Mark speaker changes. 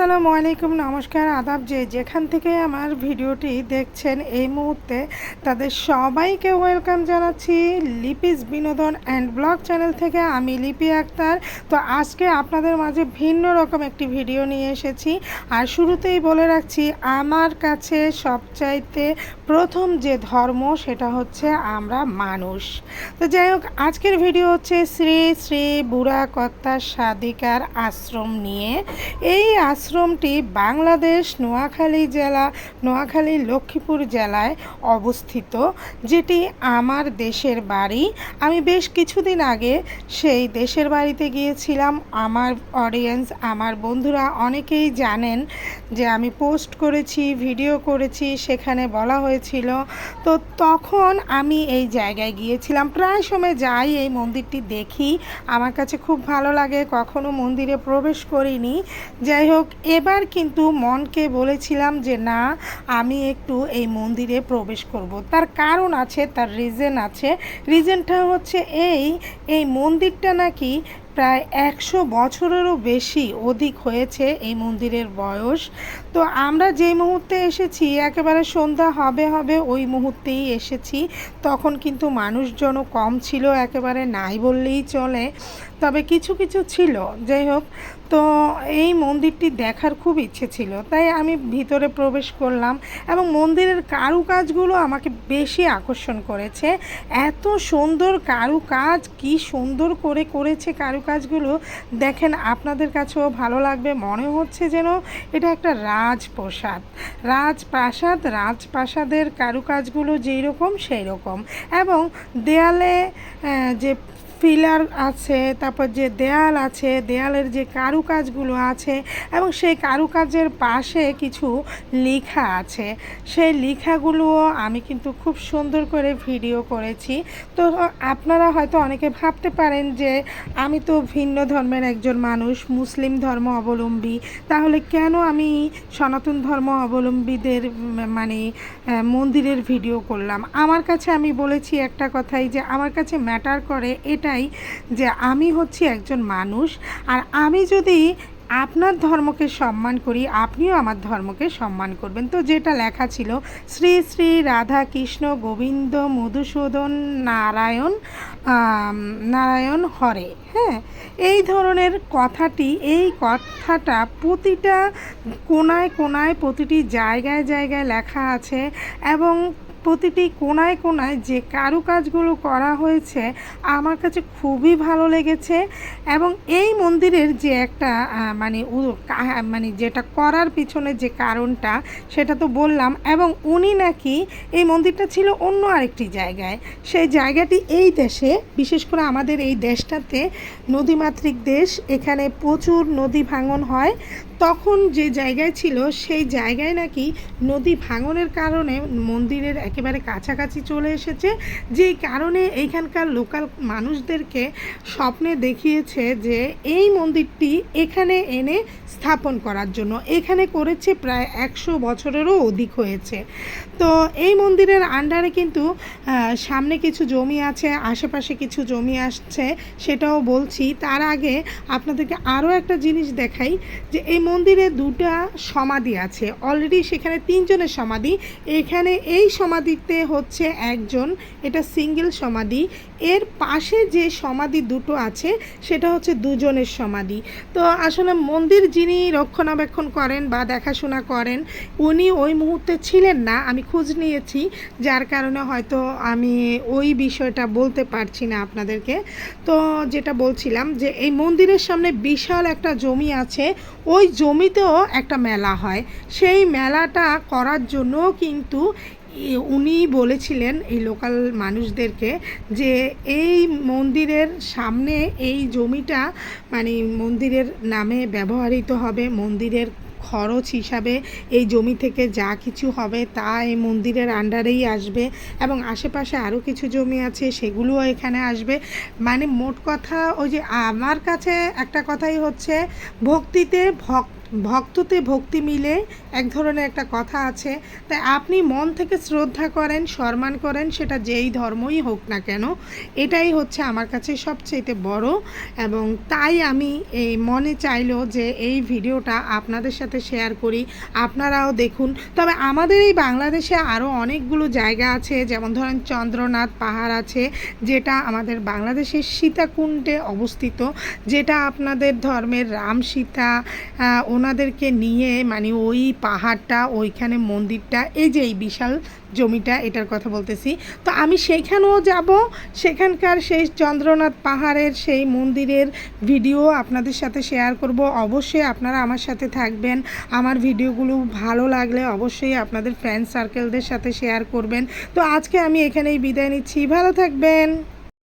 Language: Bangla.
Speaker 1: আসসালামু আলাইকুম, নমস্কার, আদাব যে যেখান থেকে আমার ভিডিওটি দেখছেন এই মুহূর্তে তাদের সবাইকে ওয়েলকাম জানাচ্ছি লিপিস বিনোদন অ্যান্ড ব্লগ চ্যানেল থেকে। আমি লিপি আক্তার। তো আজকে আপনাদের মাঝে ভিন্ন রকম একটি ভিডিও নিয়ে এসেছি। আর শুরুতেই বলে রাখছি, আমার কাছে সবচাইতে প্রথম যে ধর্ম সেটা হচ্ছে আমরা মানুষ। তো যাই হোক, আজকের ভিডিও হচ্ছে শ্রী শ্রী বুড়া কর্তা সাদিকার আশ্রম নিয়ে। এই আশ্রমটি বাংলাদেশ নোয়াখালী জেলা, নোয়াখালী লক্ষ্মীপুর জেলায় অবস্থিত, যেটি আমার দেশের বাড়ি। আমি বেশ কিছুদিন আগে সেই দেশের বাড়িতে গিয়েছিলাম। আমার অডিয়েন্স আমার বন্ধুরা অনেকেই জানেন যে আমি পোস্ট করেছি ভিডিও করেছি, সেখানে বলা হয়েছিল। তো তখন আমি এই জায়গায় গিয়েছিলাম। প্রায় সময় যাই এই মন্দিরটি দেখি। আমার কাছে খুব ভালো লাগে। কখনো মন্দিরে প্রবেশ করিনি। যাই হোক এবার কিন্তু মনকে বলেছিলাম যে, না, আমি একটু এই মন্দিরে প্রবেশ করব। তার কারণ আছে, তার রিজন আছে। রিজনটা হচ্ছে এই এই মন্দিরটা নাকি প্রায় একশো বছরেরও বেশি অধিক হয়েছে এই মন্দিরের বয়স। তো আমরা যেই মুহূর্তে এসেছি, একেবারে সন্ধ্যা হবে হবে ওই মুহূর্তেই এসেছি। তখন কিন্তু মানুষজনও কম ছিল, একেবারে নাই বললেই চলে। তবে কিছু কিছু ছিল। যাই হোক, তো এই মন্দিরটি দেখার খুব ইচ্ছে ছিল। তাই আমি ভিতরে প্রবেশ করলাম এবং মন্দিরের কারুকাজগুলো আমাকে বেশি আকর্ষণ করেছে। এত সুন্দর কারুকাজ, কি সুন্দর করে করেছে কারুকাজগুলো দেখেন আপনাদের কাছেও ভালো লাগবে, মনে হচ্ছে যেন এটা একটা রাজপ্রসাদ। রাজপ্রাসাদ, রাজপ্রাসাদের কারুকাজগুলো যেই রকম, সেই রকম। এবং দেয়ালে যে পিলার আছে, তারপর যে দেয়াল আছে, দেয়ালের যে কারুকাজগুলো আছে এবং সেই কারুকাজের পাশে কিছু লেখা আছে। সেই লেখাগুলোও আমি কিন্তু খুব সুন্দর করে ভিডিও করেছি। তো আপনারা হয়তো অনেকে ভাবতে পারেন যে আমি তো ভিন্ন ধর্মের একজন মানুষ, মুসলিম ধর্ম অবলম্বী। তাহলে কেন আমি সনাতন ধর্ম অবলম্বীদের মানে মন্দিরের ভিডিও করলাম? আমার কাছে আমি বলেছি একটা কথাই যে আমার কাছে ম্যাটার করে এটাই যে আমি হচ্ছি একজন মানুষ আর আমি যদি আপনার ধর্মকে সম্মান করি, আপনিও আমার ধর্মকে সম্মান করবেন। তো যেটা লেখা ছিল, শ্রী শ্রী রাধা কৃষ্ণ গোবিন্দ মধুসূদন নারায়ণ নারায়ণ হরে। হ্যাঁ এই ধরনের কথাটি, এই কথাটা প্রতিটা কোনায় কোনায়, প্রতিটি জায়গায় জায়গায় লেখা আছে এবং প্রতিটি কোনায় কোনায় যে কারুকাজগুলো করা হয়েছে আমার কাছে খুবই ভালো লেগেছে এবং এই মন্দিরের যে একটা মানে মানে যেটা করার পিছনে যে কারণটা সেটা তো বললাম এবং উনি নাকি এই মন্দিরটা ছিল অন্য আরেকটি জায়গায়। সেই জায়গাটি এই দেশে, বিশেষ করে আমাদের এই দেশটাতে নদীমাতৃক দেশ, এখানে প্রচুর নদী ভাঙন হয়। তখন যে জায়গায় ছিল, সেই জায়গায় নাকি নদী ভাঙনের কারণে মন্দিরের একেবারে কাছাকাছি চলে এসেছে। যেই কারণে এইখানকার লোকাল মানুষদেরকে স্বপ্নে দেখিয়েছে যে এই মন্দিরটি এখানে এনে স্থাপন করার জন্য, এখানে করেছে প্রায় একশো বছরেরও অধিক হয়েছে। তো এই মন্দিরের আন্ডারে কিন্তু সামনে কিছু জমি আছে, আশেপাশে কিছু জমি আসছে, সেটাও বলছি। তার আগে আপনাদেরকে আরও একটা জিনিস দেখাই, যে এই মন্দিরে দুটা সমাধি আছে। অলরেডি সেখানে তিনজনের সমাধি। এখানে এই সমাধিতে হচ্ছে একজন, এটা সিঙ্গেল সমাধি। এর পাশে যে সমাধি দুটো আছে, সেটা হচ্ছে দুজনের সমাধি। তো আসলে মন্দির যিনি রক্ষণাবেক্ষণ করেন বা দেখাশোনা করেন, উনি ওই মুহূর্তে ছিলেন না, আমি খোঁজ নিয়েছি, যার কারণে হয়তো আমি ওই বিষয়টা বলতে পারছি না আপনাদেরকে। তো যেটা বলছিলাম যে এই মন্দিরের সামনে বিশাল একটা জমি আছে, ওই জমিতেও একটা মেলা হয়। সেই মেলাটা করার জন্য কিন্তু উনি বলেছিলেন এই লোকাল মানুষদেরকে যে এই মন্দিরের সামনে এই জমিটা মানে মন্দিরের নামে ব্যবহৃত হবে, মন্দিরের খরচ হিসাবে এই জমি থেকে যা কিছু হবে তা এই মন্দিরের আন্ডারেই আসবে এবং আশেপাশে আরও কিছু জমি আছে সেগুলোও এখানে আসবে। মানে মোট কথা ওই যে আমার কাছে একটা কথাই হচ্ছে, ভক্তিতে ভক্ত ভক্ততে ভক্তি মিলে এক ধরনের একটা কথা আছে। তাই আপনি মন থেকে শ্রদ্ধা করেন, সম্মান করেন, সেটা যেই ধর্মই হোক না কেন, এটাই হচ্ছে আমার কাছে সবচেয়ে বড় এবং তাই আমি এই মনে চাইলো যে এই ভিডিওটা আপনাদের সাথে শেয়ার করি, আপনারাও দেখুন। তবে আমাদের এই বাংলাদেশে আরও অনেকগুলো জায়গা আছে, যেমন ধরেন চন্দ্রনাথ পাহাড় আছে, যেটা আমাদের বাংলাদেশের সীতাকুণ্ডে অবস্থিত, যেটা আপনাদের ধর্মের রাম সীতা ওনাদেরকে নিয়ে মানে ওই পাহাড়টা, ওইখানে মন্দিরটা, এই যে এই বিশাল জমিটা, এটার কথা বলতেছি। তো আমি সেইখানেও যাব, সেখানকার সেই চন্দ্রনাথ পাহাড়ের সেই মন্দিরের ভিডিও আপনাদের সাথে শেয়ার করব। অবশ্যই আপনারা আমার সাথে থাকবেন, আমার ভিডিওগুলো ভালো লাগলে অবশ্যই আপনাদের ফ্রেন্ড সার্কেলদের সাথে শেয়ার করবেন। তো আজকে আমি এখানেই বিদায় নিচ্ছি, ভালো থাকবেন।